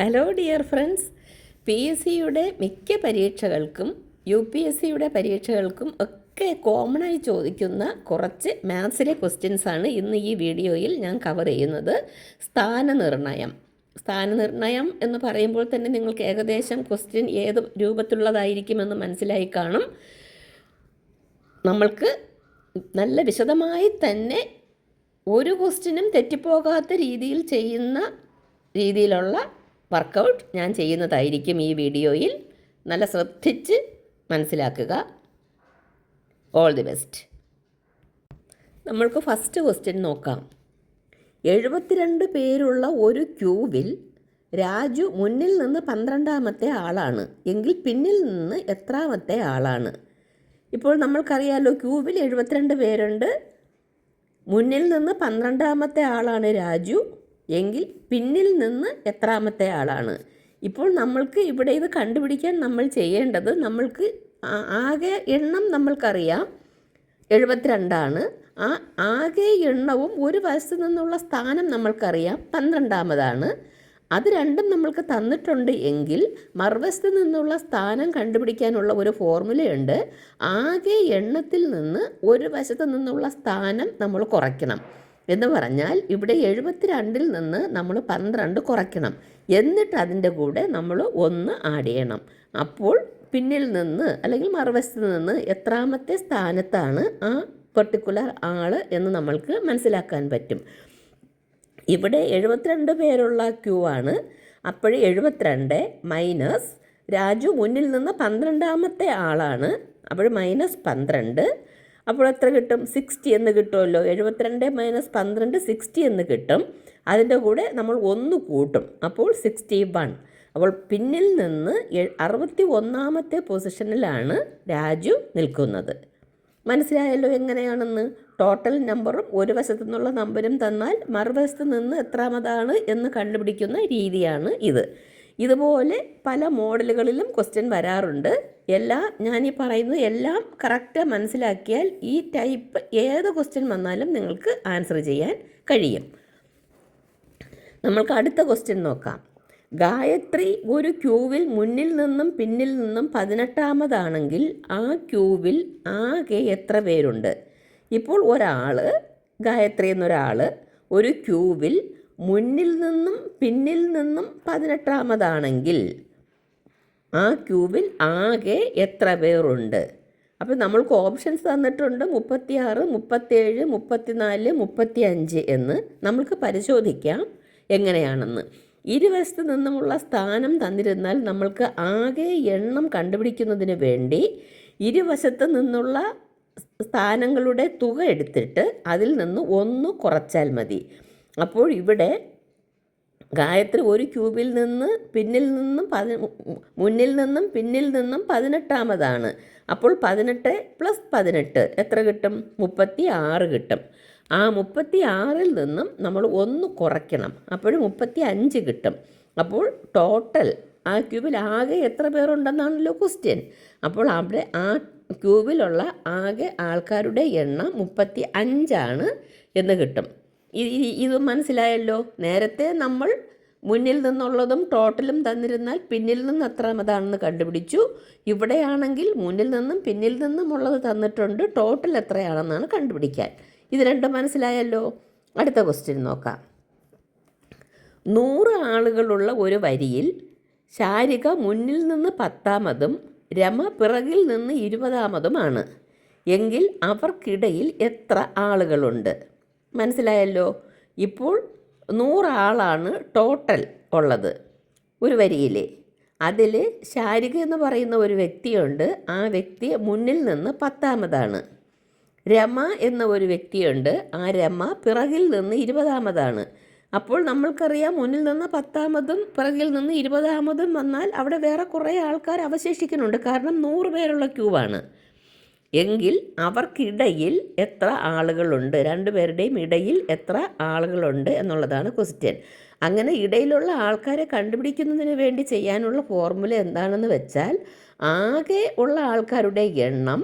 Hello dear friends P S സിയുടെ മിക്ക പരീക്ഷകൾക്കും U P S സിയുടെ പരീക്ഷകൾക്കും ഒക്കെ കോമണായി ചോദിക്കുന്ന കുറച്ച് മാത്സിലെ ക്വസ്റ്റ്യൻസാണ് ഇന്ന് ഈ വീഡിയോയിൽ ഞാൻ കവർ ചെയ്യുന്നത്. സ്ഥാനനിർണയം സ്ഥാനനിർണയം എന്ന് പറയുമ്പോൾ തന്നെ നിങ്ങൾക്ക് ഏകദേശം ക്വസ്റ്റ്യൻ ഏത് രൂപത്തിലുള്ളതായിരിക്കുമെന്ന് മനസ്സിലായി കാണും. നമ്മൾക്ക് നല്ല വിശദമായി തന്നെ ഒരു ക്വസ്റ്റ്യനും തെറ്റിപ്പോകാത്ത രീതിയിൽ ചെയ്യുന്ന രീതിയിലുള്ള വർക്കൗട്ട് ഞാൻ ചെയ്യുന്നതായിരിക്കും ഈ വീഡിയോയിൽ. നല്ല ശ്രദ്ധിച്ച് മനസ്സിലാക്കുക. ഓൾ ദി ബെസ്റ്റ് നമ്മൾക്ക് ഫസ്റ്റ് ക്വസ്റ്റ്യൻ നോക്കാം. എഴുപത്തിരണ്ട് പേരുള്ള ഒരു ക്യൂവിൽ രാജു മുന്നിൽ നിന്ന് പന്ത്രണ്ടാമത്തെ ആളാണ്. എങ്കിൽ പിന്നിൽ നിന്ന് എത്രാമത്തെ ആളാണ്? ഇപ്പോൾ നമ്മൾക്കറിയാലോ ക്യൂവിൽ എഴുപത്തിരണ്ട് പേരുണ്ട്. മുന്നിൽ നിന്ന് പന്ത്രണ്ടാമത്തെ ആളാണ് രാജു. എങ്കിൽ പിന്നിൽ നിന്ന് എത്രാമത്തെ ആളാണ്. ഇപ്പോൾ നമ്മൾക്ക് ഇവിടെ ഇത് കണ്ടുപിടിക്കാൻ നമ്മൾ ചെയ്യേണ്ടത് നമ്മൾക്ക് ആകെ എണ്ണം നമ്മൾക്കറിയാം. എഴുപത്തിരണ്ടാണ്. ആ ആകെ എണ്ണവും ഒരു വശത്തു നിന്നുള്ള സ്ഥാനം നമ്മൾക്കറിയാം. പന്ത്രണ്ടാമതാണ്. അത് രണ്ടും നമ്മൾക്ക് തന്നിട്ടുണ്ട് എങ്കിൽ മറുവശത്ത് നിന്നുള്ള സ്ഥാനം കണ്ടുപിടിക്കാനുള്ള ഒരു ഫോർമുലയുണ്ട്. ആകെ എണ്ണത്തിൽ നിന്ന് ഒരു വശത്ത് നിന്നുള്ള സ്ഥാനം നമ്മൾ കുറയ്ക്കണം. എന്ന് പറഞ്ഞാൽ ഇവിടെ എഴുപത്തിരണ്ടിൽ നിന്ന് നമ്മൾ പന്ത്രണ്ട് കുറയ്ക്കണം. എന്നിട്ട് അതിന്റെ കൂടെ നമ്മൾ ഒന്ന് ആഡ് ചെയ്യണം. അപ്പോൾ പിന്നിൽ നിന്ന് അല്ലെങ്കിൽ മറുവശത്ത് നിന്ന് എത്രാമത്തെ സ്ഥാനത്താണ് ആ പെർട്ടിക്കുലർ ആൾ എന്ന് നമ്മൾക്ക് മനസ്സിലാക്കാൻ പറ്റും. ഇവിടെ എഴുപത്തിരണ്ട് പേരുള്ള ക്യൂ ആണ്. അപ്പോൾ എഴുപത്തിരണ്ട് മൈനസ് രാജു മുന്നിൽ നിന്ന് പന്ത്രണ്ടാമത്തെ ആളാണ്. അപ്പോൾ മൈനസ് പന്ത്രണ്ട് അപ്പോൾ എത്ര കിട്ടും? സിക്സ്റ്റി എന്ന് കിട്ടുമല്ലോ. എഴുപത്തിരണ്ട് മൈനസ് പന്ത്രണ്ട് സിക്സ്റ്റി എന്ന് കിട്ടും. അതിന്റെ കൂടെ നമ്മൾ ഒന്ന് കൂട്ടും. അപ്പോൾ സിക്സ്റ്റി വൺ അപ്പോൾ പിന്നിൽ നിന്ന് അറുപത്തി ഒന്നാമത്തെ പൊസിഷനിലാണ് രാജു നിൽക്കുന്നത്. മനസ്സിലായല്ലോ എങ്ങനെയാണെന്ന്? ടോട്ടൽ നമ്പറും ഒരു വശത്തു നിന്നുള്ള നമ്പരും തന്നാൽ മറുവശത്ത് നിന്ന് എത്രാമതാണ് എന്ന് കണ്ടുപിടിക്കുന്ന രീതിയാണ് ഇത്. ഇതുപോലെ പല മോഡലുകളിലും ക്വസ്റ്റ്യൻ വരാറുണ്ട്. എല്ലാം ഞാൻ ഈ പറയുന്നത് എല്ലാം കറക്റ്റ് മനസ്സിലാക്കിയാൽ ഈ ടൈപ്പ് ഏത് ക്വസ്റ്റ്യൻ വന്നാലും നിങ്ങൾക്ക് ആൻസർ ചെയ്യാൻ കഴിയും. നമ്മൾക്ക് അടുത്ത ക്വസ്റ്റ്യൻ നോക്കാം. ഗായത്രി ഒരു ക്യൂവിൽ മുന്നിൽ നിന്നും പിന്നിൽ നിന്നും പതിനെട്ടാമതാണെങ്കിൽ ആ ക്യൂവിൽ ആകെ എത്ര പേരുണ്ട്? ഇപ്പോൾ ഒരാൾ ഗായത്രി എന്നൊരാൾ ഒരു ക്യൂവിൽ മുന്നിൽ നിന്നും പിന്നിൽ നിന്നും പതിനെട്ടാമതാണെങ്കിൽ ആ ക്യൂബിൽ ആകെ എത്ര പേരുണ്ട്? അപ്പോൾ നമ്മൾക്ക് ഓപ്ഷൻസ് തന്നിട്ടുണ്ട് മുപ്പത്തിയാറ് മുപ്പത്തേഴ് മുപ്പത്തിനാല് മുപ്പത്തി അഞ്ച് എന്ന് നമുക്ക് പരിശോധിക്കാം എങ്ങനെയാണെന്ന്. ഇരുവശത്ത് നിന്നുമുള്ള സ്ഥാനം തന്നിരുന്നാൽ നമ്മൾക്ക് ആകെ എണ്ണം കണ്ടുപിടിക്കുന്നതിന് വേണ്ടി ഇരുവശത്ത് നിന്നുള്ള സ്ഥാനങ്ങളുടെ തുക എടുത്തിട്ട് അതിൽ നിന്ന് ഒന്ന് കുറച്ചാൽ മതി. അപ്പോൾ ഇവിടെ ഗായത്രി ഒരു ക്യൂബിൽ നിന്ന് പിന്നിൽ നിന്നും പതി മുന്നിൽ നിന്നും പിന്നിൽ നിന്നും പതിനെട്ടാമതാണ്. അപ്പോൾ പതിനെട്ട് പ്ലസ് പതിനെട്ട് എത്ര കിട്ടും? മുപ്പത്തി ആറ് കിട്ടും. ആ മുപ്പത്തി ആറിൽ നിന്നും നമ്മൾ ഒന്ന് കുറയ്ക്കണം. അപ്പോൾ മുപ്പത്തി അഞ്ച് കിട്ടും. അപ്പോൾ ടോട്ടൽ ആ ക്യൂബിൽ ആകെ എത്ര പേരുണ്ടെന്നാണല്ലോ ക്വസ്റ്റ്യൻ. അപ്പോൾ അവിടെ ആ ക്യൂബിലുള്ള ആകെ ആൾക്കാരുടെ എണ്ണം മുപ്പത്തി അഞ്ചാണ് എന്ന് കിട്ടും. ഇത് മനസ്സിലായല്ലോ. നേരത്തെ നമ്മൾ മുന്നിൽ നിന്നുള്ളതും ടോട്ടലും തന്നിരുന്നാൽ പിന്നിൽ നിന്ന് എത്രാമതാണെന്ന് കണ്ടുപിടിച്ചു. ഇവിടെയാണെങ്കിൽ മുന്നിൽ നിന്നും പിന്നിൽ നിന്നും ഉള്ളത് തന്നിട്ടുണ്ട് ടോട്ടൽ എത്രയാണെന്നാണ് കണ്ടുപിടിക്കാൻ. ഇത് രണ്ടും മനസ്സിലായല്ലോ. അടുത്ത ക്വസ്റ്റ്യൻ നോക്കാം. നൂറ് ആളുകളുള്ള ഒരു വരിയിൽ ശാരിക മുന്നിൽ നിന്ന് പത്താമതും രമ പിറകിൽ നിന്ന് ഇരുപതാമതുമാണ്. എങ്കിൽ അവർക്കിടയിൽ എത്ര ആളുകളുണ്ട്? മനസ്സിലായല്ലോ? ഇപ്പോൾ നൂറാളാണ് ടോട്ടൽ ഉള്ളത് ഒരു വരിയിൽ അതിൽ ശാരിക എന്ന് പറയുന്ന ഒരു വ്യക്തിയുണ്ട്. ആ വ്യക്തി മുന്നിൽ നിന്ന് പത്താമതാണ്. രമ എന്ന ഒരു വ്യക്തിയുണ്ട്. ആ രമ പിറകിൽ നിന്ന് ഇരുപതാമതാണ്. അപ്പോൾ നമ്മൾക്കറിയാം മുന്നിൽ നിന്ന് പത്താമതും പിറകിൽ നിന്ന് ഇരുപതാമതും വന്നാൽ അവിടെ വേറെ കുറേ ആൾക്കാർ അവശേഷിക്കുന്നുണ്ട്. കാരണം നൂറ് പേരുള്ള ക്യൂവാണ്. എങ്കിൽ അവർക്കിടയിൽ എത്ര ആളുകളുണ്ട്? രണ്ടുപേരുടെയും ഇടയിൽ എത്ര ആളുകളുണ്ട് എന്നുള്ളതാണ് ക്വസ്റ്റ്യൻ അങ്ങനെ ഇടയിലുള്ള ആൾക്കാരെ കണ്ടുപിടിക്കുന്നതിന് വേണ്ടി ചെയ്യാനുള്ള ഫോർമുല എന്താണെന്ന് വെച്ചാൽ ആകെ ഉള്ള ആൾക്കാരുടെ എണ്ണം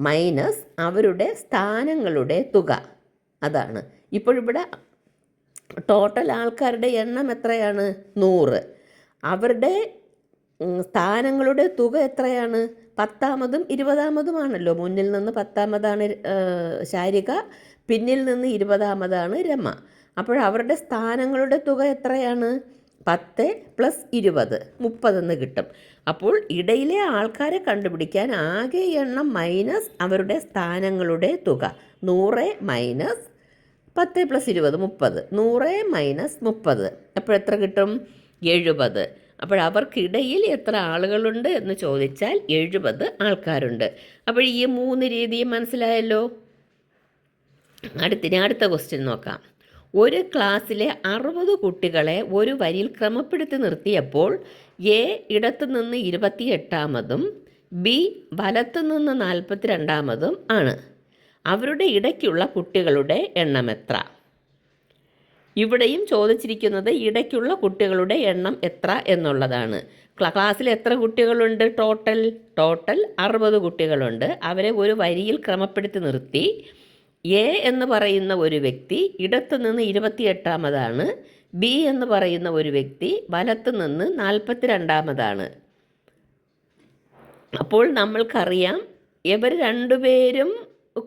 മൈനസ് അവരുടെ സ്ഥാനങ്ങളുടെ തുക. അതാണ്. ഇപ്പോഴിവിടെ ടോട്ടൽ ആൾക്കാരുടെ എണ്ണം എത്രയാണ്? നൂറ്. അവരുടെ സ്ഥാനങ്ങളുടെ തുക എത്രയാണ്? പത്താമതും ഇരുപതാമതുമാണല്ലോ. മുന്നിൽ നിന്ന് പത്താമതാണ് ശാരിക പിന്നിൽ നിന്ന് ഇരുപതാമതാണ് രമ. അപ്പോൾ അവരുടെ സ്ഥാനങ്ങളുടെ തുക എത്രയാണ്? പത്ത് പ്ലസ് ഇരുപത് മുപ്പതെന്ന് കിട്ടും. അപ്പോൾ ഇടയിലെ ആൾക്കാരെ കണ്ടുപിടിക്കാൻ ആകെ എണ്ണം മൈനസ് അവരുടെ സ്ഥാനങ്ങളുടെ തുക. നൂറ് മൈനസ് പത്ത് പ്ലസ് ഇരുപത് മുപ്പത്. നൂറ് മൈനസ് മുപ്പത്. അപ്പോൾ എത്ര കിട്ടും? എഴുപത്. അപ്പോൾ അവർക്കിടയിൽ എത്ര ആളുകളുണ്ട് എന്ന് ചോദിച്ചാൽ എഴുപത് ആൾക്കാരുണ്ട്. അപ്പോൾ ഈ മൂന്ന് രീതിയും മനസ്സിലായല്ലോ? അടുത്തിന് അടുത്ത ക്വസ്റ്റ്യൻ നോക്കാം. ഒരു ക്ലാസ്സിലെ അറുപത് കുട്ടികളെ ഒരു വരിയിൽ ക്രമപ്പെടുത്തി നിർത്തിയപ്പോൾ എ ഇടത്തു നിന്ന് ഇരുപത്തിയെട്ടാമതും ബി വലത്തു നിന്ന് നാൽപ്പത്തിരണ്ടാമതും ആണ്. അവരുടെ ഇടയ്ക്കുള്ള കുട്ടികളുടെ എണ്ണം എത്ര? ഇവിടെയും ചോദിച്ചിരിക്കുന്നത് ഇടയ്ക്കുള്ള കുട്ടികളുടെ എണ്ണം എത്ര എന്നുള്ളതാണ്. ക്ലാസ്സിൽ എത്ര കുട്ടികളുണ്ട്? ടോട്ടൽ ടോട്ടൽ അറുപത് കുട്ടികളുണ്ട്. അവരെ ഒരു വരിയിൽ ക്രമപ്പെടുത്തി നിർത്തി. എ എന്ന് പറയുന്ന ഒരു വ്യക്തി ഇടത്തു നിന്ന് ഇരുപത്തിയെട്ടാമതാണ്. ബി എന്ന് പറയുന്ന ഒരു വ്യക്തി വലത്തു നിന്ന് നാൽപ്പത്തിരണ്ടാമതാണ്. അപ്പോൾ നമ്മൾക്കറിയാം ഇവർ രണ്ടുപേരും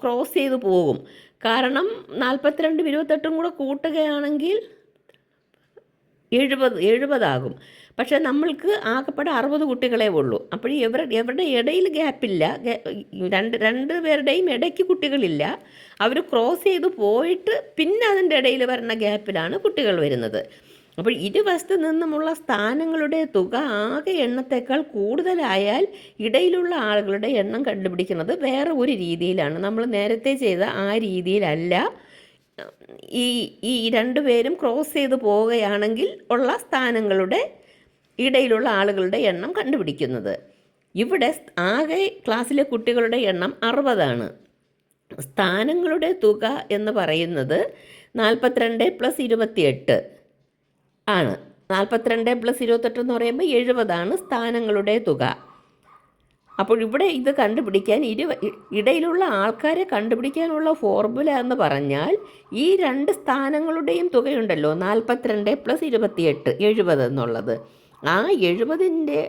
ക്രോസ് ചെയ്തു പോകും. കാരണം നാൽപ്പത്തിരണ്ടും ഇരുപത്തെട്ടും കൂടെ കൂട്ടുകയാണെങ്കിൽ എഴുപത് എഴുപതാകും. പക്ഷേ നമ്മൾക്ക് ആകെപ്പാടെ അറുപത് കുട്ടികളെ ഉള്ളൂ. അപ്പോൾ ഇവർ ഇവരുടെ ഇടയിൽ ഗ്യാപ്പില്ല. രണ്ട് രണ്ട് പേരുടെയും ഇടയ്ക്ക് കുട്ടികളില്ല. അവർ ക്രോസ് ചെയ്ത് പോയിട്ട് പിന്നെ അതിന്റെ ഇടയിൽ വരുന്ന ഗ്യാപ്പിലാണ് കുട്ടികൾ വരുന്നത്. അപ്പോൾ ഇരുവശത്ത് നിന്നുമുള്ള സ്ഥാനങ്ങളുടെ തുക ആകെ എണ്ണത്തേക്കാൾ കൂടുതലായാൽ ഇടയിലുള്ള ആളുകളുടെ എണ്ണം കണ്ടുപിടിക്കുന്നത് വേറെ ഒരു രീതിയിലാണ്. നമ്മൾ നേരത്തെ ചെയ്ത ആ രീതിയിലല്ല. ഈ ഈ രണ്ടു പേരും ക്രോസ് ചെയ്ത് പോവുകയാണെങ്കിൽ ഉള്ള സ്ഥാനങ്ങളുടെ ഇടയിലുള്ള ആളുകളുടെ എണ്ണം കണ്ടുപിടിക്കുന്നത്. ഇവിടെ ആകെ ക്ലാസ്സിലെ കുട്ടികളുടെ എണ്ണം അറുപതാണ്. സ്ഥാനങ്ങളുടെ തുക എന്ന് പറയുന്നത് നാൽപ്പത്തിരണ്ട് പ്ലസ് ഇരുപത്തിയെട്ട്. ആണ്. നാൽപ്പത്തിരണ്ട് പ്ലസ് ഇരുപത്തെട്ട് എന്ന് പറയുമ്പോൾ എഴുപതാണ് സ്ഥാനങ്ങളുടെ തുക. അപ്പോൾ ഇവിടെ ഇത് കണ്ടുപിടിക്കാൻ ഇരു ഇടയിലുള്ള ആൾക്കാരെ കണ്ടുപിടിക്കാനുള്ള ഫോർമുല എന്ന് പറഞ്ഞാൽ ഈ രണ്ട് സ്ഥാനങ്ങളുടെയും തുകയുണ്ടല്ലോ നാൽപ്പത്തിരണ്ട് പ്ലസ് ഇരുപത്തിയെട്ട് എഴുപത് എന്നുള്ളത്. ആ എഴുപതിന്റെ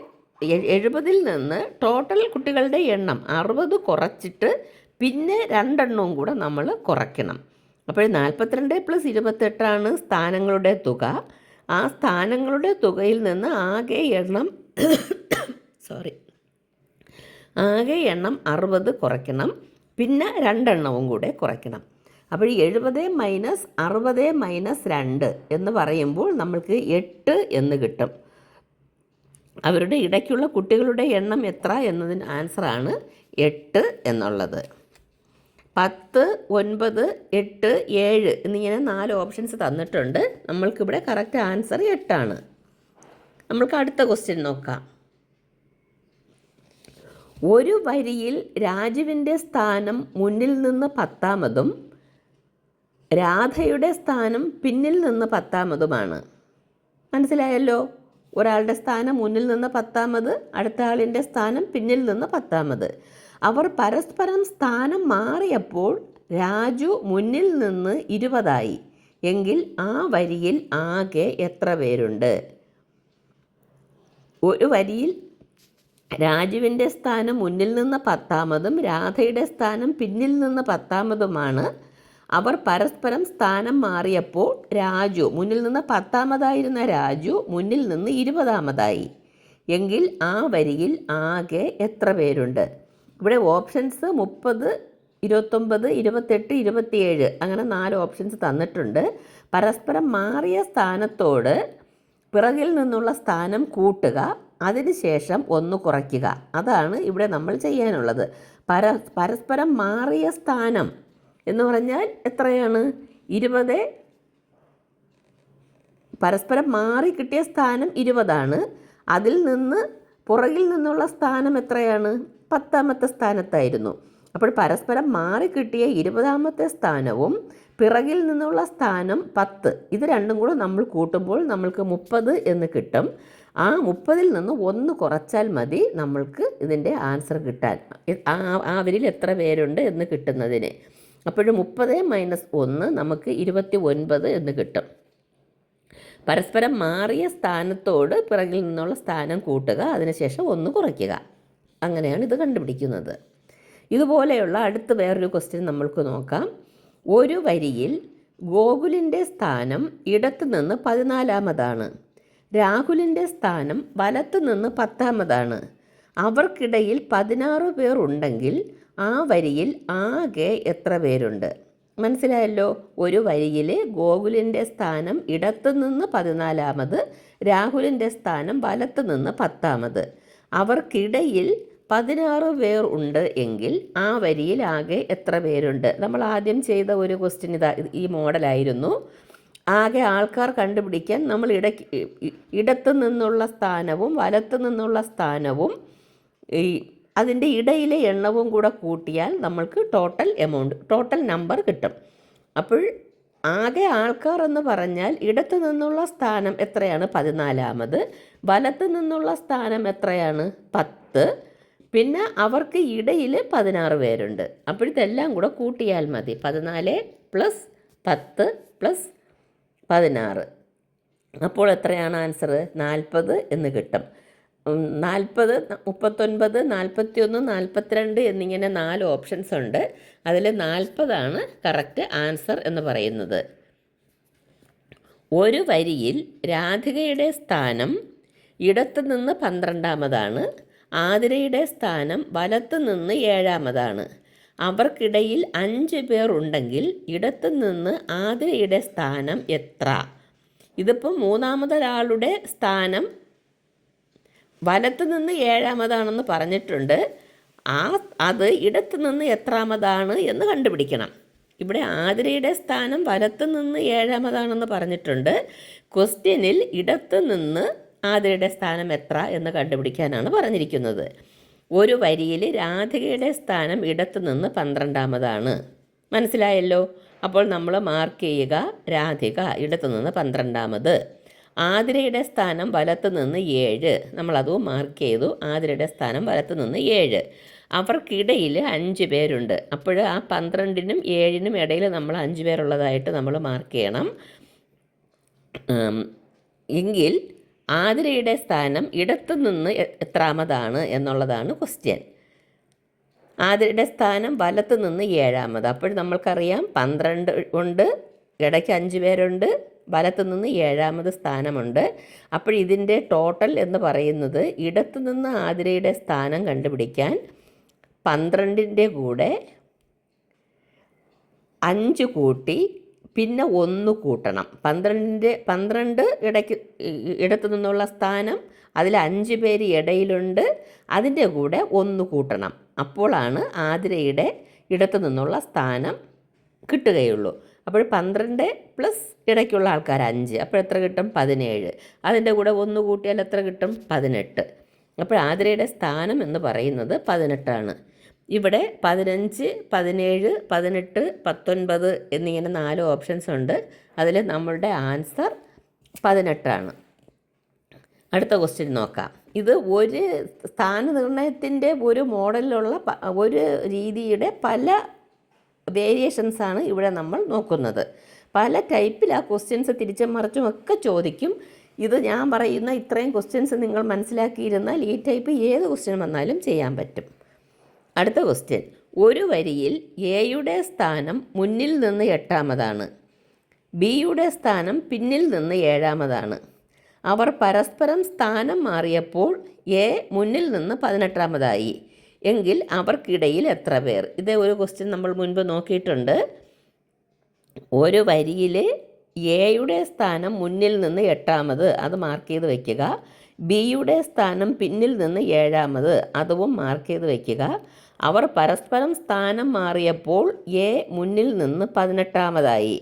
എഴുപതിൽ നിന്ന് ടോട്ടൽ കുട്ടികളുടെ എണ്ണം അറുപത് കുറച്ചിട്ട് പിന്നെ രണ്ടെണ്ണവും കൂടെ നമ്മൾ കുറയ്ക്കണം. അപ്പോൾ നാൽപ്പത്തിരണ്ട് പ്ലസ് ഇരുപത്തെട്ടാണ് സ്ഥാനങ്ങളുടെ തുക. ആ സ്ഥാനങ്ങളുടെ തുകയിൽ നിന്ന് ആകെ എണ്ണം സോറി ആകെ എണ്ണം അറുപത് കുറയ്ക്കണം. പിന്നെ രണ്ടെണ്ണവും കൂടെ കുറയ്ക്കണം. അപ്പോൾ എഴുപത് മൈനസ് അറുപത് മൈനസ് രണ്ട് എന്ന് പറയുമ്പോൾ നമ്മൾക്ക് എട്ട് എന്ന് കിട്ടും. അവരുടെ ഇടയ്ക്കുള്ള കുട്ടികളുടെ എണ്ണം എത്ര എന്നതിന് ആൻസറാണ് എട്ട് എന്നുള്ളത്. പത്ത് ഒൻപത് എട്ട് ഏഴ് എന്നിങ്ങനെ നാല് ഓപ്ഷൻസ് തന്നിട്ടുണ്ട്. നമ്മൾക്കിവിടെ കറക്റ്റ് ആൻസർ എട്ടാണ്. നമ്മൾക്ക് അടുത്ത ക്വസ്റ്റ്യൻ നോക്കാം. ഒരു വരിയിൽ രാജുവിന്റെ സ്ഥാനം മുന്നിൽ നിന്ന് പത്താമതും രാധയുടെ സ്ഥാനം പിന്നിൽ നിന്ന് പത്താമതുമാണ്. മനസ്സിലായല്ലോ? ഒരാളുടെ സ്ഥാനം മുന്നിൽ നിന്ന് പത്താമത് അടുത്ത ആളിന്റെ സ്ഥാനം പിന്നിൽ നിന്ന് പത്താമത്. അവർ പരസ്പരം സ്ഥാനം മാറിയപ്പോൾ രാജു മുന്നിൽ നിന്ന് ഇരുപതായി. എങ്കിൽ ആ വരിയിൽ ആകെ എത്ര പേരുണ്ട്? ഒരു വരിയിൽ രാജുവിന്റെ സ്ഥാനം മുന്നിൽ നിന്ന് പത്താമതും രാധയുടെ സ്ഥാനം പിന്നിൽ നിന്ന് പത്താമതുമാണ്. അവർ പരസ്പരം സ്ഥാനം മാറിയപ്പോൾ രാജു മുന്നിൽ നിന്ന് പത്താമതായിരുന്ന രാജു മുന്നിൽ നിന്ന് ഇരുപതാമതായി. എങ്കിൽ ആ വരിയിൽ ആകെ എത്ര പേരുണ്ട്? ഇവിടെ ഓപ്ഷൻസ് മുപ്പത് ഇരുപത്തൊമ്പത് ഇരുപത്തെട്ട് ഇരുപത്തിയേഴ് അങ്ങനെ നാല് ഓപ്ഷൻസ് തന്നിട്ടുണ്ട്. പരസ്പരം മാറിയ സ്ഥാനത്തോട് പിറകിൽ നിന്നുള്ള സ്ഥാനം കൂട്ടുക അതിനുശേഷം ഒന്ന് കുറയ്ക്കുക. അതാണ് ഇവിടെ നമ്മൾ ചെയ്യാനുള്ളത്. പര പരസ്പരം മാറിയ സ്ഥാനം എന്ന് പറഞ്ഞാൽ എത്രയാണ്? ഇരുപത്. പരസ്പരം മാറി കിട്ടിയ സ്ഥാനം ഇരുപതാണ്. അതിൽ നിന്ന് പുറകിൽ നിന്നുള്ള സ്ഥാനം എത്രയാണ്? പത്താമത്തെ സ്ഥാനത്തായിരുന്നു. അപ്പോൾ പരസ്പരം മാറി കിട്ടിയ ഇരുപതാമത്തെ സ്ഥാനവും പിറകിൽ നിന്നുള്ള സ്ഥാനം പത്ത്. ഇത് രണ്ടും കൂടെ നമ്മൾ കൂട്ടുമ്പോൾ നമ്മൾക്ക് മുപ്പത് എന്ന് കിട്ടും. ആ മുപ്പതിൽ നിന്ന് ഒന്ന് കുറച്ചാൽ മതി നമ്മൾക്ക് ഇതിന്റെ ആൻസർ കിട്ടാൻ. ആ അവരിൽ എത്ര പേരുണ്ട് എന്ന് കിട്ടുന്നതിന്. അപ്പോഴും മുപ്പത് മൈനസ് ഒന്ന് നമുക്ക് ഇരുപത്തി ഒൻപത് എന്ന് കിട്ടും. പരസ്പരം മാറിയ സ്ഥാനത്തോട് പിറകിൽ നിന്നുള്ള സ്ഥാനം കൂട്ടുക അതിനുശേഷം ഒന്ന് കുറയ്ക്കുക. അങ്ങനെയാണ് ഇത് കണ്ടുപിടിക്കുന്നത്. ഇതുപോലെയുള്ള അടുത്ത വേറൊരു ക്വസ്റ്റ്യൻ നമ്മൾക്ക് നോക്കാം. ഒരു വരിയിൽ ഗോകുലിന്റെ സ്ഥാനം ഇടത്തു നിന്ന് പതിനാലാമതാണ്. രാഹുലിന്റെ സ്ഥാനം വലത്തു നിന്ന് പത്താമതാണ്. അവർക്കിടയിൽ പതിനാറ് പേർ ഉണ്ടെങ്കിൽ ആ വരിയിൽ ആകെ എത്ര പേരുണ്ട്? മനസ്സിലായല്ലോ? ഒരു വരിയിൽ ഗോകുലിന്റെ സ്ഥാനം ഇടത്തു നിന്ന് പതിനാലാമത് രാഹുലിന്റെ സ്ഥാനം വലത്തു നിന്ന് പത്താമത്. അവർക്കിടയിൽ പതിനാറ് പേർ ഉണ്ട് എങ്കിൽ ആ വരിയിൽ ആകെ എത്ര പേരുണ്ട്? നമ്മൾ ആദ്യം ചെയ്ത ഒരു ക്വസ്റ്റ്യൻ ഇതാ ഈ മോഡലായിരുന്നു ആകെ ആൾക്കാർ കണ്ടുപിടിക്കാൻ നമ്മൾ ഇടയ്ക്ക് ഇടത്ത് നിന്നുള്ള സ്ഥാനവും വലത്ത് നിന്നുള്ള സ്ഥാനവും ഈ അതിന്റെ ഇടയിലെ എണ്ണവും കൂടെ കൂട്ടിയാൽ നമ്മൾക്ക് ടോട്ടൽ എമൗണ്ട് ടോട്ടൽ നമ്പർ കിട്ടും. അപ്പോൾ ആകെ ആൾക്കാർ എന്ന് പറഞ്ഞാൽ ഇടത്തു നിന്നുള്ള സ്ഥാനം എത്രയാണ്? പതിനാലാമത്. വലത്തു നിന്നുള്ള സ്ഥാനം എത്രയാണ്? പത്ത്. പിന്നെ അവർക്ക് ഇടയിൽ പതിനാറ് പേരുണ്ട്. അപ്പോഴത്തെല്ലാം കൂടെ കൂട്ടിയാൽ മതി. പതിനാല് പ്ലസ് പത്ത് പ്ലസ് പതിനാറ്. അപ്പോൾ എത്രയാണ് ആൻസർ നാൽപ്പത് എന്ന് കിട്ടും. നാൽപ്പത് മുപ്പത്തൊൻപത് നാൽപ്പത്തിയൊന്ന് നാൽപ്പത്തിരണ്ട് എന്നിങ്ങനെ നാല് ഓപ്ഷൻസ് ഉണ്ട്. അതിൽ നാൽപ്പതാണ് കറക്റ്റ് ആൻസർ എന്ന് പറയുന്നത്. ഒരു വരിയിൽ രാധികയുടെ സ്ഥാനം ഇടത്തുനിന്ന് പന്ത്രണ്ടാമതാണ്. ആതിരയുടെ സ്ഥാനം വലത്തുനിന്ന് ഏഴാമതാണ്. അവർക്കിടയിൽ അഞ്ച് പേർ ഉണ്ടെങ്കിൽ ഇടത്തുനിന്ന് ആതിരയുടെ സ്ഥാനം എത്ര? ഇതിപ്പോൾ മൂന്നാമതൊരാളുടെ സ്ഥാനം വലത്തുനിന്ന് ഏഴാമതാണെന്ന് പറഞ്ഞിട്ടുണ്ട്. ആ അത് ഇടത്തു നിന്ന് എത്രാമതാണ് എന്ന് കണ്ടുപിടിക്കണം. ഇവിടെ ആതിരയുടെ സ്ഥാനം വലത്തു നിന്ന് ഏഴാമതാണെന്ന് പറഞ്ഞിട്ടുണ്ട്. ക്വസ്റ്റ്യനിൽ ഇടത്തു നിന്ന് ആതിരയുടെ സ്ഥാനം എത്ര എന്ന് കണ്ടുപിടിക്കാനാണ് പറഞ്ഞിരിക്കുന്നത്. ഒരു വരിയിൽ രാധികയുടെ സ്ഥാനം ഇടത്തുനിന്ന് പന്ത്രണ്ടാമതാണ്. മനസ്സിലായല്ലോ? അപ്പോൾ നമ്മൾ മാർക്ക് ചെയ്യുക രാധിക ഇടത്തുനിന്ന് പന്ത്രണ്ടാമത്. ആതിരയുടെ സ്ഥാനം വലത്തുനിന്ന് ഏഴ്. നമ്മളതും മാർക്ക് ചെയ്തു. ആതിരയുടെ സ്ഥാനം വലത്തുനിന്ന് ഏഴ്. അവർക്കിടയിൽ അഞ്ച് പേരുണ്ട്. അപ്പോൾ ആ പന്ത്രണ്ടിനും ഏഴിനും ഇടയിൽ നമ്മൾ അഞ്ച് പേരുള്ളതായിട്ട് നമ്മൾ മാർക്ക് ചെയ്യണം. എങ്കിൽ ആതിരയുടെ സ്ഥാനം ഇടത്തു നിന്ന് എത്രാമതാണ് എന്നുള്ളതാണ് ക്വസ്റ്റ്യൻ ആതിരയുടെ സ്ഥാനം വലത്തു നിന്ന് ഏഴാമത്. അപ്പോൾ നമ്മൾക്കറിയാം പന്ത്രണ്ട് ഉണ്ട് ഇടയ്ക്ക് അഞ്ച് പേരുണ്ട് വലത്തു നിന്ന് ഏഴാമത് സ്ഥാനമുണ്ട്. അപ്പോൾ ഇതിന്റെ ടോട്ടൽ എന്ന് പറയുന്നത് ഇടത്തു നിന്ന് ആതിരയുടെ സ്ഥാനം കണ്ടുപിടിക്കാൻ പന്ത്രണ്ടിന്റെ കൂടെ അഞ്ച് കൂട്ടി പിന്നെ ഒന്ന് കൂട്ടണം. പന്ത്രണ്ടിന്റെ പന്ത്രണ്ട് ഇടയ്ക്ക് ഇടത്തു നിന്നുള്ള സ്ഥാനം അതിൽ അഞ്ച് പേര് ഇടയിലുണ്ട്. അതിന്റെ കൂടെ ഒന്ന് കൂട്ടണം. അപ്പോഴാണ് ആതിരയുടെ ഇടത്തു നിന്നുള്ള സ്ഥാനം കിട്ടുകയുള്ളൂ. അപ്പോൾ പന്ത്രണ്ട് പ്ലസ് ഇടയ്ക്കുള്ള ആൾക്കാർ അഞ്ച്. അപ്പോൾ എത്ര കിട്ടും? പതിനേഴ്. അതിന്റെ കൂടെ ഒന്ന് കൂട്ടിയാൽ എത്ര കിട്ടും? പതിനെട്ട്. അപ്പോൾ ആതിരയുടെ സ്ഥാനം എന്ന് പറയുന്നത് പതിനെട്ടാണ്. ഇവിടെ പതിനഞ്ച് പതിനേഴ് പതിനെട്ട് പത്തൊൻപത് എന്നിങ്ങനെ നാല് ഓപ്ഷൻസ് ഉണ്ട്. അതിൽ നമ്മളുടെ ആൻസർ പതിനെട്ടാണ്. അടുത്ത ക്വസ്റ്റ്യൻ നോക്കാം. ഇത് ഒരു സ്ഥാനനിർണയത്തിന്റെ ഒരു മോഡലിലുള്ള ഒരു രീതിയുടെ പല വേരിയേഷൻസാണ് ഇവിടെ നമ്മൾ നോക്കുന്നത്. പല ടൈപ്പിൽ ആ ക്വസ്റ്റ്യൻസ് തിരിച്ചും മറിച്ചും ഒക്കെ ചോദിക്കും. ഇത് ഞാൻ പറയുന്ന ഇത്രയും ക്വസ്റ്റ്യൻസ് നിങ്ങൾ മനസ്സിലാക്കിയിരുന്നാൽ ഈ ടൈപ്പ് ഏത് ക്വസ്റ്റ്യൻ വന്നാലും ചെയ്യാൻ പറ്റും. അടുത്ത ക്വസ്റ്റ്യൻ ഒരു വരിയിൽ എയുടെ സ്ഥാനം മുന്നിൽ നിന്ന് എട്ടാമതാണ്. ബിയുടെ സ്ഥാനം പിന്നിൽ നിന്ന് ഏഴാമതാണ്. അവർ പരസ്പരം സ്ഥാനം മാറിയപ്പോൾ എ മുന്നിൽ നിന്ന് പതിനെട്ടാമതായി. എങ്കിൽ അവർക്കിടയിൽ എത്ര പേർ? ഇതേ ഒരു ക്വസ്റ്റ്യൻ നമ്മൾ മുൻപ് നോക്കിയിട്ടുണ്ട്. ഒരു വരിയിൽ എയുടെ സ്ഥാനം മുന്നിൽ നിന്ന് എട്ടാമത്. അത് മാർക്ക് ചെയ്ത് വയ്ക്കുക ബിയുടെ സ്ഥാനം പിന്നിൽ നിന്ന് ഏഴാമത്. അതും മാർക്ക് ചെയ്ത് വയ്ക്കുക അവർ പരസ്പരം സ്ഥാനം മാറിയപ്പോൾ എ മുന്നിൽ നിന്ന് പതിനെട്ടാമതായി.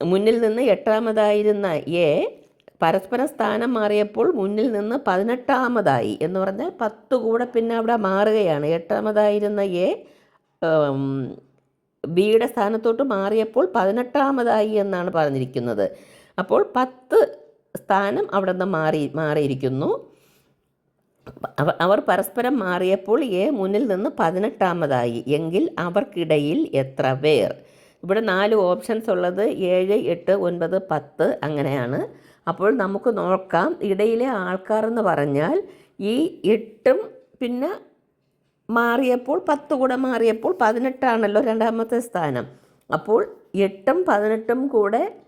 മുന്നിൽ നിന്ന് എട്ടാമതായിരുന്ന എ പരസ്പരം സ്ഥാനം മാറിയപ്പോൾ മുന്നിൽ നിന്ന് പതിനെട്ടാമതായി. എന്ന് പറഞ്ഞാൽ പത്ത് കൂടെ പിന്നെ അവിടെ മാറുകയാണ്. എട്ടാമതായിരുന്ന എ ബിയുടെ സ്ഥാനത്തോട്ട് മാറിയപ്പോൾ പതിനെട്ടാമതായി എന്നാണ് പറഞ്ഞിരിക്കുന്നത്. അപ്പോൾ പത്ത് സ്ഥാനം അവിടെ നിന്ന് മാറി മാറിയിരിക്കുന്നു. അവർ പരസ്പരം മാറിയപ്പോൾ എ മുന്നിൽ നിന്ന് പതിനെട്ടാമതായി. എങ്കിൽ അവർക്കിടയിൽ എത്ര പേർ? ഇവിടെ നാല് ഓപ്ഷൻസ് ഉള്ളത് ഏഴ് എട്ട് ഒൻപത് പത്ത് അങ്ങനെയാണ്. അപ്പോൾ നമുക്ക് നോക്കാം. ഇടയിലെ ആൾക്കാർ എന്ന് പറഞ്ഞാൽ ഈ എട്ടും പിന്നെ മാറിയപ്പോൾ പത്ത് കൂടെ മാറിയപ്പോൾ പതിനെട്ടാണല്ലോ രണ്ടാമത്തെ സ്ഥാനം. അപ്പോൾ എട്ടും പതിനെട്ടും കൂടെ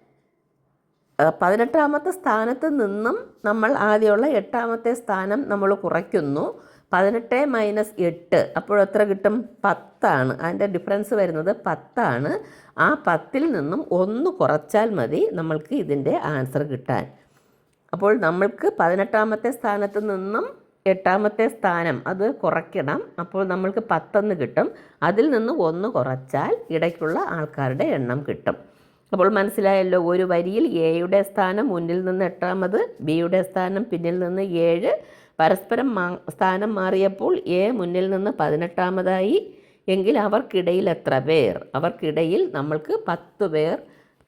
പതിനെട്ടാമത്തെ സ്ഥാനത്ത് നിന്നും നമ്മൾ ആദ്യമുള്ള എട്ടാമത്തെ സ്ഥാനം നമ്മൾ കുറയ്ക്കുന്നു. പതിനെട്ട് മൈനസ് എട്ട്. അപ്പോൾ എത്ര കിട്ടും? പത്താണ്. അതിന്റെ ഡിഫറൻസ് വരുന്നത് പത്താണ്. ആ പത്തിൽ നിന്നും ഒന്ന് കുറച്ചാൽ മതി നമ്മൾക്ക് ഇതിന്റെ ആൻസർ കിട്ടാൻ. അപ്പോൾ നമ്മൾക്ക് പതിനെട്ടാമത്തെ സ്ഥാനത്ത് നിന്നും എട്ടാമത്തെ സ്ഥാനം അത് കുറയ്ക്കണം. അപ്പോൾ നമ്മൾക്ക് പത്തെന്ന് കിട്ടും. അതിൽ നിന്ന് ഒന്ന് കുറച്ചാൽ ഇടയ്ക്കുള്ള ആൾക്കാരുടെ എണ്ണം കിട്ടും. അപ്പോൾ മനസ്സിലായല്ലോ ഒരു വരിയിൽ എയുടെ സ്ഥാനം മുന്നിൽ നിന്ന് എട്ടാമത് ബിയുടെ സ്ഥാനം പിന്നിൽ നിന്ന് ഏഴ് പരസ്പരം സ്ഥാനം മാറിയപ്പോൾ എ മുന്നിൽ നിന്ന് പതിനെട്ടാമതായി. എങ്കിൽ അവർക്കിടയിൽ എത്ര പേർ? അവർക്കിടയിൽ നമ്മൾക്ക് പത്ത് പേർ.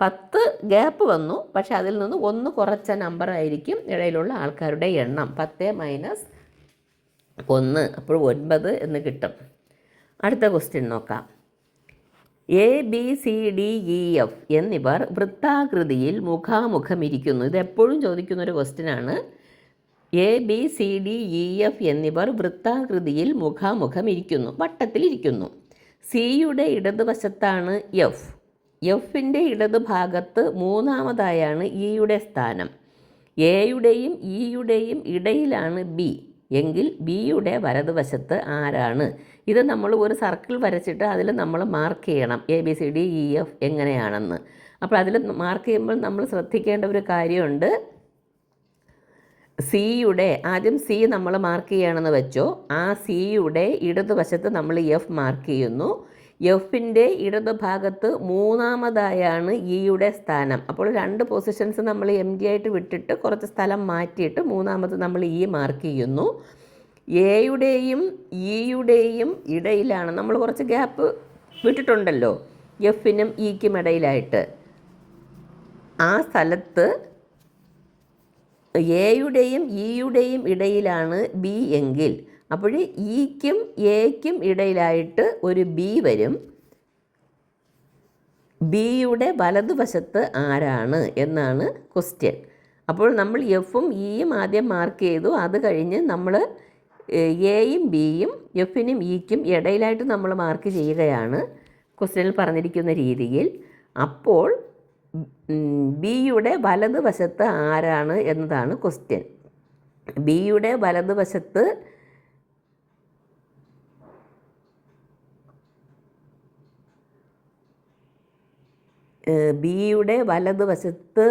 പത്ത് ഗ്യാപ്പ് വന്നു പക്ഷെ അതിൽ നിന്ന് ഒന്ന് കുറച്ച നമ്പർ ആയിരിക്കും ഇടയിലുള്ള ആൾക്കാരുടെ എണ്ണം. പത്ത് മൈനസ് ഒന്ന് അപ്പോൾ ഒൻപത് എന്ന് കിട്ടും. അടുത്ത ക്വസ്റ്റ്യൻ നോക്കാം. A B C D E F എന്നിവർ വൃത്താകൃതിയിൽ മുഖാമുഖം ഇരിക്കുന്നു ഇത് എപ്പോഴും ചോദിക്കുന്ന ഒരു ക്വസ്റ്റ്യനാണ് A B C D E F എന്നിവർ വൃത്താകൃതിയിൽ മുഖാമുഖം ഇരിക്കുന്നു വട്ടത്തിലിരിക്കുന്നു സിയുടെ ഇടതുവശത്താണ് എഫ് എഫിന്റെ ഇടതുഭാഗത്ത് മൂന്നാമതായാണ് ഇയുടെ സ്ഥാനം. എയുടെയും ഇയുടെയും ഇടയിലാണ് ബി എങ്കിൽ ബിയുടെ വലതുവശത്ത് ആരാണ്? ഇത് നമ്മൾ ഒരു സർക്കിൾ വരച്ചിട്ട് അതിൽ നമ്മൾ മാർക്ക് ചെയ്യണം. A B C D E F എങ്ങനെയാണെന്ന്. അപ്പോൾ അതിൽ മാർക്ക് ചെയ്യുമ്പോൾ നമ്മൾ ശ്രദ്ധിക്കേണ്ട ഒരു കാര്യമുണ്ട്. സിയുടെ ആദ്യം സി നമ്മൾ മാർക്ക് ചെയ്യണമെന്ന് വെച്ചോ. ആ സിയുടെ ഇടതുവശത്ത് നമ്മൾ എഫ് മാർക്ക് ചെയ്യുന്നു. എഫിന്റെ ഇടതുഭാഗത്ത് മൂന്നാമതായാണ് ഇയുടെ സ്ഥാനം. അപ്പോൾ രണ്ട് പൊസിഷൻസ് നമ്മൾ എം ഡി ആയിട്ട് വിട്ടിട്ട് കുറച്ച് സ്ഥലം മാറ്റിയിട്ട് മൂന്നാമത് നമ്മൾ ഇ മാർക്ക് ചെയ്യുന്നു. എയുടെയും ഇയുടെയും ഇടയിലാണ് നമ്മൾ കുറച്ച് ഗ്യാപ്പ് വിട്ടിട്ടുണ്ടല്ലോ. എഫിനും ഇക്കും ഇടയിലായിട്ട്. ആ സ്ഥലത്ത് എയുടെയും ഇയുടെയും ഇടയിലാണ് ബി എങ്കിൽ. അപ്പോൾ ഇക്കും എക്കും ഇടയിലായിട്ട് ഒരു ബി വരും. ബിയുടെ വലതുവശത്ത് ആരാണ് എന്നാണ് ക്വസ്റ്റ്യൻ അപ്പോൾ നമ്മൾ എഫും ഇയും ആദ്യം മാർക്ക് ചെയ്തു. അത് കഴിഞ്ഞ് നമ്മൾ എയും ബിയും എഫിനും ഇക്കും ഇടയിലായിട്ട് നമ്മൾ മാർക്ക് ചെയ്യുകയാണ് ക്വസ്റ്റ്യനിൽ പറഞ്ഞിരിക്കുന്ന രീതിയിൽ. അപ്പോൾ ബിയുടെ വലതുവശത്ത് ആരാണ് എന്നതാണ് ക്വസ്റ്റ്യൻ ബിയുടെ വലതുവശത്ത് ബിയുടെ വലതുവശത്ത്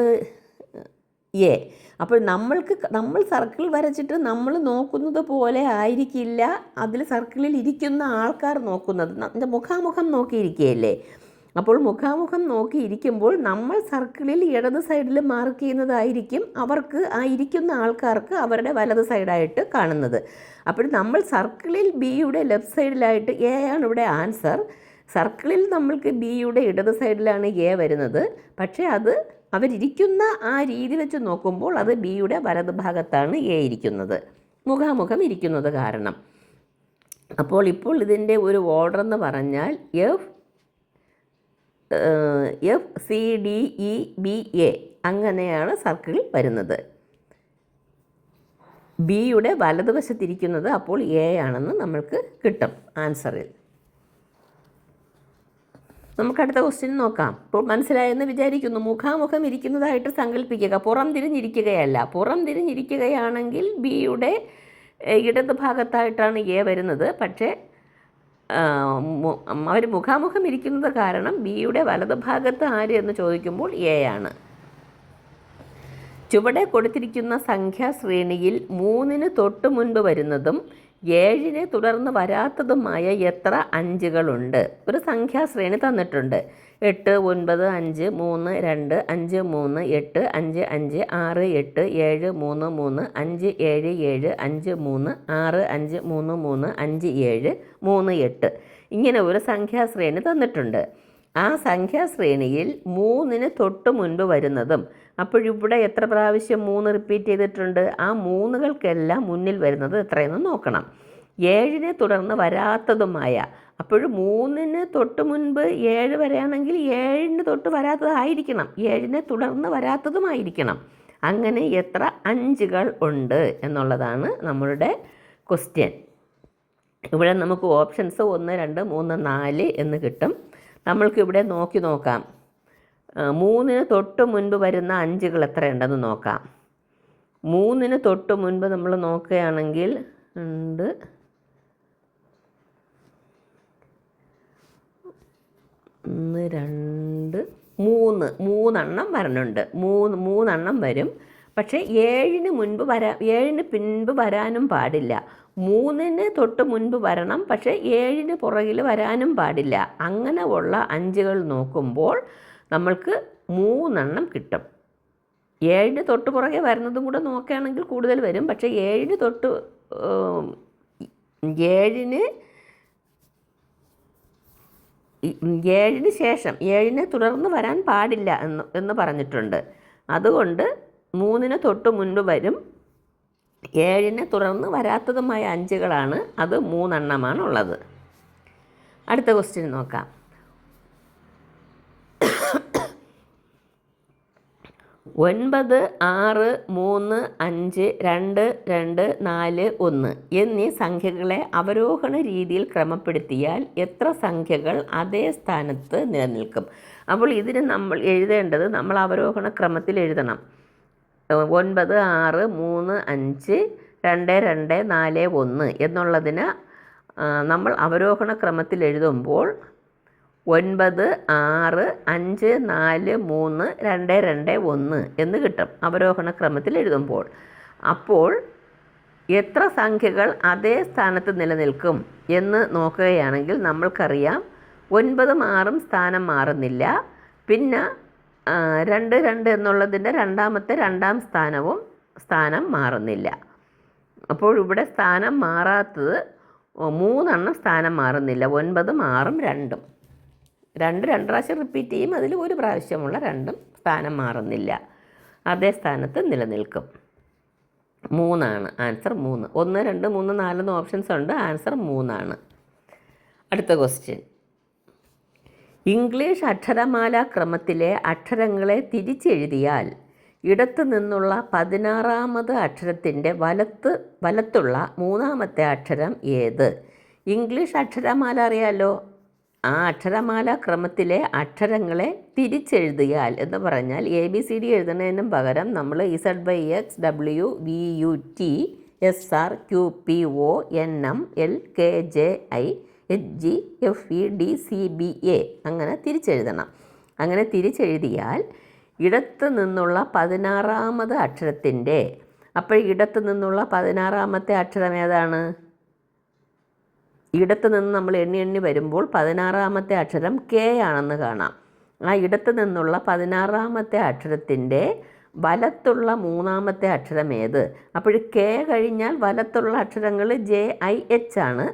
എ. അപ്പോൾ നമ്മൾക്ക് നമ്മൾ സർക്കിൾ വരച്ചിട്ട് നമ്മൾ നോക്കുന്നത് പോലെ ആയിരിക്കില്ല അതിൽ സർക്കിളിൽ ഇരിക്കുന്ന ആൾക്കാർ നോക്കുന്നത്. എന്റെ മുഖാമുഖം നോക്കിയിരിക്കുകയല്ലേ? അപ്പോൾ മുഖാമുഖം നോക്കിയിരിക്കുമ്പോൾ നമ്മൾ സർക്കിളിൽ ഇടത് സൈഡിൽ മാർക്ക് ചെയ്യുന്നതായിരിക്കും അവർക്ക് ആ ഇരിക്കുന്ന ആൾക്കാർക്ക് അവരുടെ വലത് സൈഡായിട്ട് കാണുന്നത്. അപ്പോൾ നമ്മൾ സർക്കിളിൽ ബിയുടെ ലെഫ്റ്റ് സൈഡിലായിട്ട് എ ആണ് ഇവിടെ ആൻസർ. സർക്കിളിൽ നമ്മൾക്ക് ബിയുടെ ഇടത് സൈഡിലാണ് എ വരുന്നത്. പക്ഷേ അത് അവരിയ്ക്കുന്ന ആ രീതി വെച്ച് നോക്കുമ്പോൾ അത് ബിയുടെ വലത് ഭാഗത്താണ് എ ഇരിക്കുന്നത്. മുഖാമുഖം ഇരിക്കുന്നത് കാരണം. അപ്പോൾ ഇപ്പോൾ ഇതിന്റെ ഒരു ഓർഡർ എന്ന് പറഞ്ഞാൽ F F C D E B A അങ്ങനെയാണ് സർക്കിൾ വരുന്നത്. ബിയുടെ വലതുവശത്തിരിക്കുന്നത് അപ്പോൾ എ ആണെന്ന് നമ്മൾക്ക് കിട്ടും ആൻസറിൽ. നമുക്ക് അടുത്ത ക്വസ്റ്റ്യൻ നോക്കാം. ഇപ്പോൾ മനസ്സിലായെന്ന് വിചാരിക്കുന്നു. മുഖാമുഖം ഇരിക്കുന്നതായിട്ട് സങ്കല്പിക്കുക പുറം തിരിഞ്ഞിരിക്കുകയല്ല. പുറം തിരിഞ്ഞിരിക്കുകയാണെങ്കിൽ ബിയുടെ ഇടത് ഭാഗത്തായിട്ടാണ് എ വരുന്നത്. പക്ഷേ അവർ മുഖാമുഖം ഇരിക്കുന്നത് കാരണം ബിയുടെ വലത് ഭാഗത്ത് ആര് എന്ന് ചോദിക്കുമ്പോൾ എ ആണ്. ചുവടെ കൊടുത്തിരിക്കുന്ന സംഖ്യാശ്രേണിയിൽ മൂന്നിന് തൊട്ട് മുൻപ് വരുന്നതും ഏഴിനെ തുടർന്ന് വരാത്തതുമായ എത്ര അഞ്ചുകളുണ്ട്? ഒരു സംഖ്യാശ്രേണി തന്നിട്ടുണ്ട്. എട്ട് ഒൻപത് അഞ്ച് മൂന്ന് രണ്ട് അഞ്ച് മൂന്ന് എട്ട് അഞ്ച് അഞ്ച് ആറ് എട്ട് ഏഴ് മൂന്ന് മൂന്ന് അഞ്ച് ഏഴ് ഏഴ് അഞ്ച് മൂന്ന് ആറ് അഞ്ച് മൂന്ന് മൂന്ന് അഞ്ച് ഏഴ് മൂന്ന് എട്ട്. ഇങ്ങനെ ഒരു സംഖ്യാശ്രേണി തന്നിട്ടുണ്ട്. ആ സംഖ്യാശ്രേണിയിൽ മൂന്നിന് തൊട്ട് മുൻപ് വരുന്നതും അപ്പോഴിവിടെ എത്ര പ്രാവശ്യം മൂന്ന് റിപ്പീറ്റ് ചെയ്തിട്ടുണ്ട്? ആ മൂന്നുകൾക്കെല്ലാം മുന്നിൽ വരുന്നത് എത്രയെന്ന് നോക്കണം. ഏഴിനെ തുടർന്ന് വരാത്തതുമായ അപ്പോഴും മൂന്നിന് തൊട്ട് മുൻപ് ഏഴ് വരെയാണെങ്കിൽ ഏഴിന് തൊട്ട് വരാത്തതായിരിക്കണം. ഏഴിനെ തുടർന്ന് വരാത്തതുമായിരിക്കണം. അങ്ങനെ എത്ര അഞ്ചുകൾ ഉണ്ട് എന്നുള്ളതാണ് നമ്മളുടെ ക്വസ്റ്റ്യൻ ഇവിടെ നമുക്ക് ഓപ്ഷൻസ് ഒന്ന് രണ്ട് മൂന്ന് നാല് എന്ന് കിട്ടും. നമ്മൾക്ക് ഇവിടെ നോക്കി നോക്കാം. മൂന്നിന് തൊട്ട് മുൻപ് വരുന്ന അഞ്ചുകൾ എത്രയുണ്ടെന്ന് നോക്കാം. മൂന്നിന് തൊട്ട് മുൻപ് നമ്മൾ നോക്കുകയാണെങ്കിൽ ഉണ്ട് ഒന്ന് രണ്ട് മൂന്ന്. മൂന്നെണ്ണം വരണുണ്ട്. മൂന്ന് മൂന്നെണ്ണം വരും. പക്ഷേ ഏഴിന് മുൻപ് വരാ ഏഴിന് പിൻപ് വരാനും പാടില്ല. മൂന്നിന് തൊട്ട് മുൻപ് വരണം പക്ഷേ ഏഴിന് പുറകിൽ വരാനും പാടില്ല. അങ്ങനെ ഉള്ള അഞ്ചുകൾ നോക്കുമ്പോൾ നമ്മൾക്ക് മൂന്നെണ്ണം കിട്ടും. ഏഴിന് തൊട്ട് പുറകെ വരുന്നതും കൂടെ നോക്കുകയാണെങ്കിൽ കൂടുതൽ വരും. പക്ഷേ ഏഴിന് തൊട്ട് ഏഴിന് ഏഴിന് ശേഷം ഏഴിനെ തുടർന്ന് വരാൻ പാടില്ല എന്ന് എന്ന് പറഞ്ഞിട്ടുണ്ട്. അതുകൊണ്ട് മൂന്നിന് തൊട്ട് മുൻപ് വരും. ഏഴിനെ തുടർന്ന് വരാത്തതുമായ അഞ്ചുകളാണ്. അത് മൂന്നെണ്ണമാണുള്ളത്. അടുത്ത ക്വസ്റ്റ്യൻ നോക്കാം. ഒൻപത് ആറ് മൂന്ന് അഞ്ച് രണ്ട് രണ്ട് നാല് ഒന്ന് എന്നീ സംഖ്യകളെ അവരോഹണ രീതിയിൽ ക്രമപ്പെടുത്തിയാൽ എത്ര സംഖ്യകൾ അതേ സ്ഥാനത്ത് നിലനിൽക്കും. അപ്പോൾ ഇതിന് നമ്മൾ എഴുതേണ്ടത് നമ്മൾ അവരോഹണ ക്രമത്തിൽ എഴുതണം. ഒൻപത് ആറ് മൂന്ന് അഞ്ച് രണ്ട് രണ്ട് നാല് ഒന്ന് എന്നുള്ളതിന് നമ്മൾ അവരോഹണ ക്രമത്തിൽ എഴുതുമ്പോൾ ഒൻപത് ആറ് അഞ്ച് നാല് മൂന്ന് രണ്ട് രണ്ട് ഒന്ന് എന്ന് കിട്ടും അവരോഹണ ക്രമത്തിൽ എഴുതുമ്പോൾ. അപ്പോൾ എത്ര സംഖ്യകൾ അതേ സ്ഥാനത്ത് നിലനിൽക്കും എന്ന് നോക്കുകയാണെങ്കിൽ നമ്മൾക്കറിയാം ഒൻപതും ആറും സ്ഥാനം മാറുന്നില്ല. പിന്നെ രണ്ട് രണ്ട് എന്നുള്ളതിന്റെ രണ്ടാമത്തെ രണ്ടാം സ്ഥാനവും സ്ഥാനം മാറുന്നില്ല. അപ്പോൾ ഇവിടെ സ്ഥാനം മാറാത്തത് മൂന്നെണ്ണം സ്ഥാനം മാറുന്നില്ല. ഒൻപതും ആറും രണ്ടും. രണ്ട് രണ്ട് പ്രാവശ്യം റിപ്പീറ്റ് ചെയ്യും. അതിൽ ഒരു പ്രാവശ്യമുള്ള രണ്ടും സ്ഥാനം മാറുന്നില്ല. അതേ സ്ഥാനത്ത് നിലനിൽക്കും. മൂന്നാണ്. ആൻസർ മൂന്ന്. ഒന്ന് രണ്ട് മൂന്ന് നാലെന്ന് ഓപ്ഷൻസ് ഉണ്ട്. ആൻസർ മൂന്നാണ്. അടുത്ത ക്വസ്റ്റ്യൻ ഇംഗ്ലീഷ് അക്ഷരമാല ക്രമത്തിലെ അക്ഷരങ്ങളെ തിരിച്ചെഴുതിയാൽ ഇടത്തു നിന്നുള്ള പതിനാറാമത് അക്ഷരത്തിന്റെ വലത്ത് വലത്തുള്ള മൂന്നാമത്തെ അക്ഷരം ഏത്? ഇംഗ്ലീഷ് അക്ഷരമാല അറിയാലോ? ആ അക്ഷരമാല ക്രമത്തിലെ അക്ഷരങ്ങളെ തിരിച്ചെഴുതിയാൽ എന്ന് പറഞ്ഞാൽ എ ബി സി ഡി എഴുതുന്നതിനും പകരം നമ്മൾ Z Y X W V U T S R Q P O N M L K J I H G F E D C B A അങ്ങനെ തിരിച്ചെഴുതണം. അങ്ങനെ തിരിച്ചെഴുതിയാൽ ഇടത്ത് നിന്നുള്ള പതിനാറാമത് അക്ഷരത്തിന്റെ അപ്പോൾ ഇടത്ത് നിന്നുള്ള പതിനാറാമത്തെ അക്ഷരം ഏതാണ്? ഇടത്ത് നിന്ന് നമ്മൾ എണ്ണി എണ്ണി വരുമ്പോൾ പതിനാറാമത്തെ അക്ഷരം കെ ആണെന്ന് കാണാം. ആ ഇടത്ത് നിന്നുള്ള പതിനാറാമത്തെ അക്ഷരത്തിന്റെ വലത്തുള്ള മൂന്നാമത്തെ അക്ഷരം ഏത്? അപ്പോൾ കെ കഴിഞ്ഞാൽ വലത്തുള്ള അക്ഷരങ്ങൾ ജെ ഐ എച്ച് ആണ്.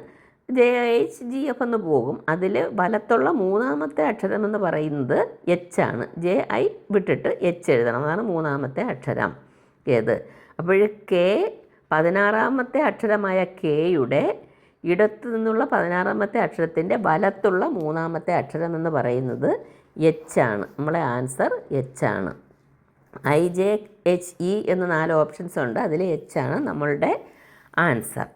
ജെ എച്ച് ജി എഫ് എന്ന് പോകും. അതിൽ വലത്തുള്ള മൂന്നാമത്തെ അക്ഷരം എന്ന് പറയുന്നത് എച്ച് ആണ്. ജെ ഐ വിട്ടിട്ട് എച്ച് എഴുതണം. അതാണ് മൂന്നാമത്തെ അക്ഷരം ഏത്? അപ്പോൾ കെ പതിനാറാമത്തെ അക്ഷരമായ കെയുടെ ഇടത്തു നിന്നുള്ള പതിനാറാമത്തെ അക്ഷരത്തിന്റെ വലത്തുള്ള മൂന്നാമത്തെ അക്ഷരം എന്ന് പറയുന്നത് എച്ച് ആണ്. നമ്മളെ ആൻസർ എച്ച് ആണ്. ഐ ജെ എച്ച് ഇ എന്ന നാല് ഓപ്ഷൻസ് ഉണ്ട്. അതിൽ എച്ച് ആണ് നമ്മളുടെ ആൻസർ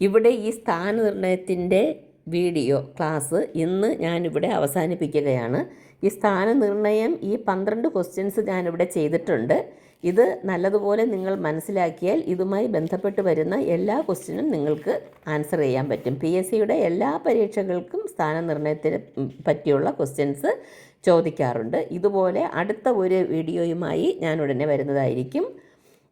ഇവിടെ ഈ സ്ഥാനനിർണയത്തിന്റെ വീഡിയോ ക്ലാസ് ഇന്ന് ഞാനിവിടെ അവസാനിപ്പിക്കുകയാണ്. ഈ സ്ഥാനനിർണയം ഈ പന്ത്രണ്ട് ക്വസ്റ്റ്യൻസ് ഞാനിവിടെ ചെയ്തിട്ടുണ്ട്. ഇത് നല്ലതുപോലെ നിങ്ങൾ മനസ്സിലാക്കിയാൽ ഇതുമായി ബന്ധപ്പെട്ട് വരുന്ന എല്ലാ ക്വസ്റ്റ്യനും നിങ്ങൾക്ക് ആൻസർ ചെയ്യാൻ പറ്റും. പി എസ് സിയുടെ എല്ലാ പരീക്ഷകൾക്കും സ്ഥാനനിർണയത്തിന് പറ്റിയുള്ള ക്വസ്റ്റ്യൻസ് ചോദിക്കാറുണ്ട്. ഇതുപോലെ അടുത്ത ഒരു വീഡിയോയുമായി ഞാൻ ഉടനെ വരുന്നതായിരിക്കും.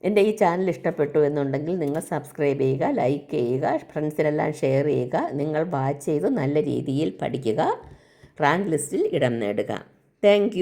എന്റെ ഈ ചാനൽ ഇഷ്ടപ്പെട്ടു എന്നുണ്ടെങ്കിൽ നിങ്ങൾ സബ്സ്ക്രൈബ് ചെയ്യുക ലൈക്ക് ചെയ്യുക ഫ്രണ്ട്സിനെല്ലാം ഷെയർ ചെയ്യുക നിങ്ങൾ വാച്ച് ചെയ്ത് നല്ല രീതിയിൽ പഠിക്കുക റാങ്ക് ലിസ്റ്റിൽ ഇടം നേടുക. താങ്ക്